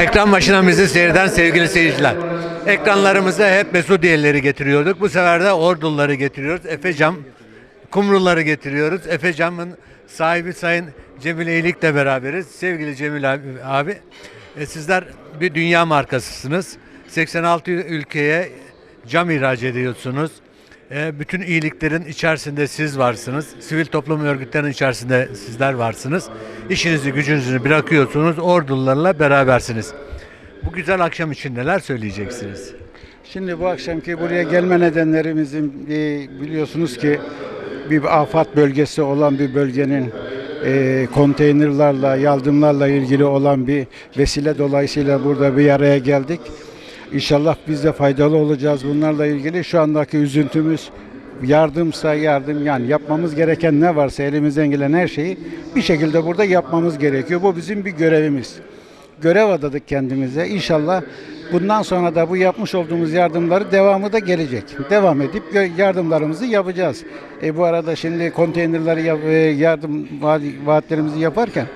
Ekran başına bizi seyreden sevgili seyirciler. Ekranlarımıza hep Mesudiyeleri getiriyorduk. Bu sefer de Ordulları getiriyoruz. Efecam Kumruları getiriyoruz. Efecam'ın sahibi Sayın Cemil Eylik'le beraberiz. Sevgili Cemil abi, abi e, sizler bir dünya markasısınız. 86 ülkeye cam ihraç ediyorsunuz. E, bütün iyiliklerin içerisinde siz varsınız. Sivil toplum örgütlerinin içerisinde sizler varsınız. İşinizi gücünüzü bırakıyorsunuz. Ordularla berabersiniz. Bu güzel akşam için neler söyleyeceksiniz? Şimdi bu akşamki buraya gelme nedenlerimizin biliyorsunuz ki bir afat bölgesi olan bir bölgenin e, konteynerlarla, yardımlarla ilgili olan bir vesile dolayısıyla burada bir araya geldik. İnşallah biz de faydalı olacağız bunlarla ilgili. Şu andaki üzüntümüz yardımsa yardım yani yapmamız gereken ne varsa elimizden gelen her şeyi bir şekilde burada yapmamız gerekiyor. Bu bizim bir görevimiz görev adadık kendimize. İnşallah bundan sonra da bu yapmış olduğumuz yardımları devamı da gelecek. Devam edip yardımlarımızı yapacağız. E bu arada şimdi konteynerleri e, yardım vaat- vaatlerimizi yaparken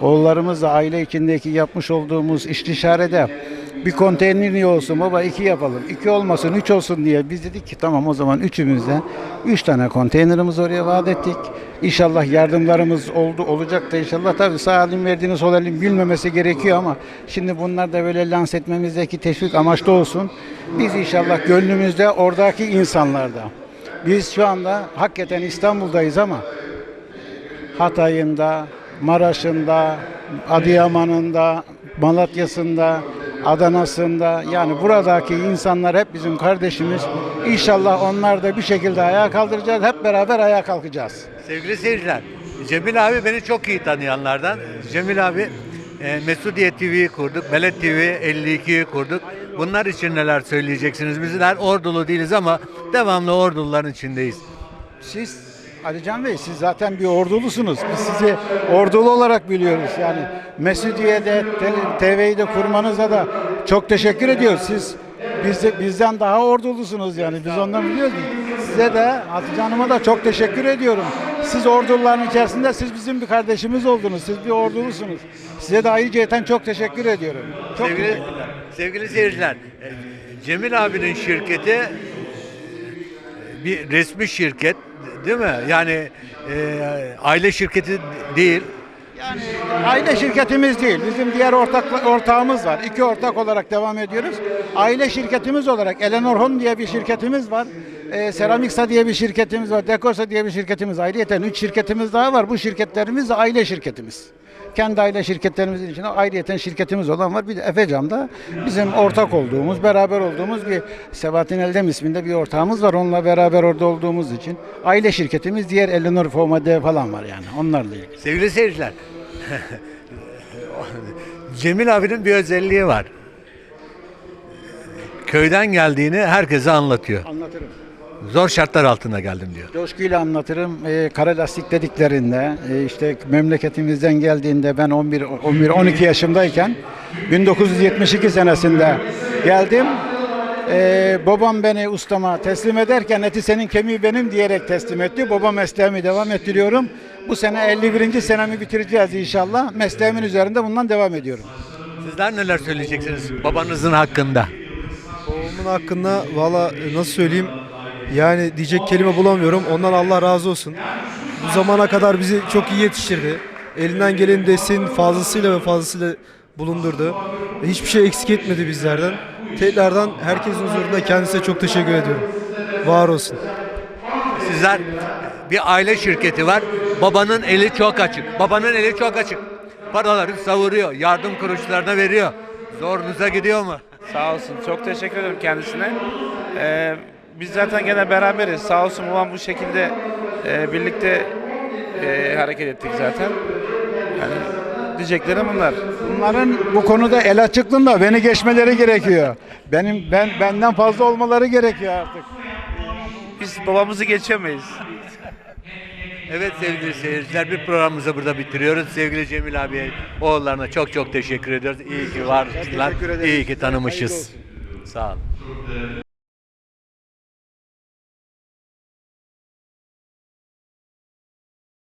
oğullarımızla aile içindeki yapmış olduğumuz istişarede bir konteyner niye olsun baba iki yapalım. iki olmasın üç olsun diye biz dedik ki tamam o zaman üçümüzde üç tane konteynerimiz oraya vaat ettik. İnşallah yardımlarımız oldu olacak da inşallah tabii sağ elin verdiğini sol elin bilmemesi gerekiyor ama şimdi bunlar da böyle lanse etmemizdeki teşvik amaçlı olsun. Biz inşallah gönlümüzde oradaki insanlarda. Biz şu anda hakikaten İstanbul'dayız ama Hatay'ında, Maraş'ında, Adıyaman'ında, Malatya'sında, Adana'sında yani buradaki insanlar hep bizim kardeşimiz. İnşallah onlar da bir şekilde ayağa kaldıracağız. Hep beraber ayağa kalkacağız. Sevgili seyirciler, Cemil abi beni çok iyi tanıyanlardan. Cemil abi e, Mesudiye TV'yi kurduk, Melet TV 52'yi kurduk. Bunlar için neler söyleyeceksiniz? Bizler ordulu değiliz ama devamlı orduluların içindeyiz. Siz Alican Bey siz zaten bir ordulusunuz. Biz sizi ordulu olarak biliyoruz. Yani Mesudiye'de TV'yi de kurmanıza da çok teşekkür ediyoruz. Siz biz bizden daha ordulusunuz yani. Biz ondan biliyoruz. Size de Hatice Hanım'a da çok teşekkür ediyorum. Siz orduların içerisinde siz bizim bir kardeşimiz oldunuz. Siz bir ordulusunuz. Size de ayrıca çok teşekkür ediyorum. Çok Sevgili, sevgili seyirciler, e, Cemil abinin şirketi e, bir resmi şirket değil mi? Yani e, aile şirketi değil. Yani aile şirketimiz değil. Bizim diğer ortak ortağımız var. İki ortak olarak devam ediyoruz. Aile şirketimiz olarak Eleanor Home diye bir şirketimiz var. Ee, Ceramix'a diye bir şirketimiz var. Dekorsa diye bir şirketimiz. Ayrıyeten üç şirketimiz daha var. Bu şirketlerimiz de aile şirketimiz. Kendi aile şirketlerimizin içinde ayrıyeten şirketimiz olan var. Bir de Efecam'da bizim ortak olduğumuz, beraber olduğumuz bir Sebahattin Eldem isminde bir ortağımız var. Onunla beraber orada olduğumuz için. Aile şirketimiz diğer Eleanor Home falan var yani. Onlarla ilgili. Sevgili seyirciler, Cemil abinin bir özelliği var. Köyden geldiğini herkese anlatıyor. Anlatırım. Zor şartlar altında geldim diyor. Coşkuyla anlatırım. Ee, kara lastik dediklerinde e, işte memleketimizden geldiğinde ben 11 11 12 yaşımdayken 1972 senesinde geldim. Ee, babam beni ustama teslim ederken eti senin kemiği benim diyerek teslim etti. Baba mesleğimi devam ettiriyorum. Bu sene 51. senemi bitireceğiz inşallah. Mesleğimin üzerinde bundan devam ediyorum. Sizler neler söyleyeceksiniz babanızın hakkında? Babamın hakkında valla e, nasıl söyleyeyim yani diyecek kelime bulamıyorum. Ondan Allah razı olsun. Bu zamana kadar bizi çok iyi yetiştirdi. Elinden gelen desteğin fazlasıyla ve fazlasıyla bulundurdu. Hiçbir şey eksik etmedi bizlerden. Tekrardan herkesin huzurunda kendisine çok teşekkür ediyorum. Var olsun. Sizler bir aile şirketi var. Babanın eli çok açık. Babanın eli çok açık. Paraları savuruyor. Yardım kuruluşlarına veriyor. Zorunuza gidiyor mu? Sağ olsun. Çok teşekkür ederim kendisine. Ee, biz zaten gene beraberiz. Sağ olsun babam bu şekilde e, birlikte e, hareket ettik zaten. Yani diyeceklerim bunlar. Bunların bu konuda el açıklığında beni geçmeleri gerekiyor. Benim ben benden fazla olmaları gerekiyor artık. Biz babamızı geçemeyiz. Evet sevgili seyirciler bir programımızı burada bitiriyoruz. Sevgili Cemil abiye oğullarına çok çok teşekkür ediyoruz. İyi ki ederiz. İyi ki tanımışız. Sağ olun.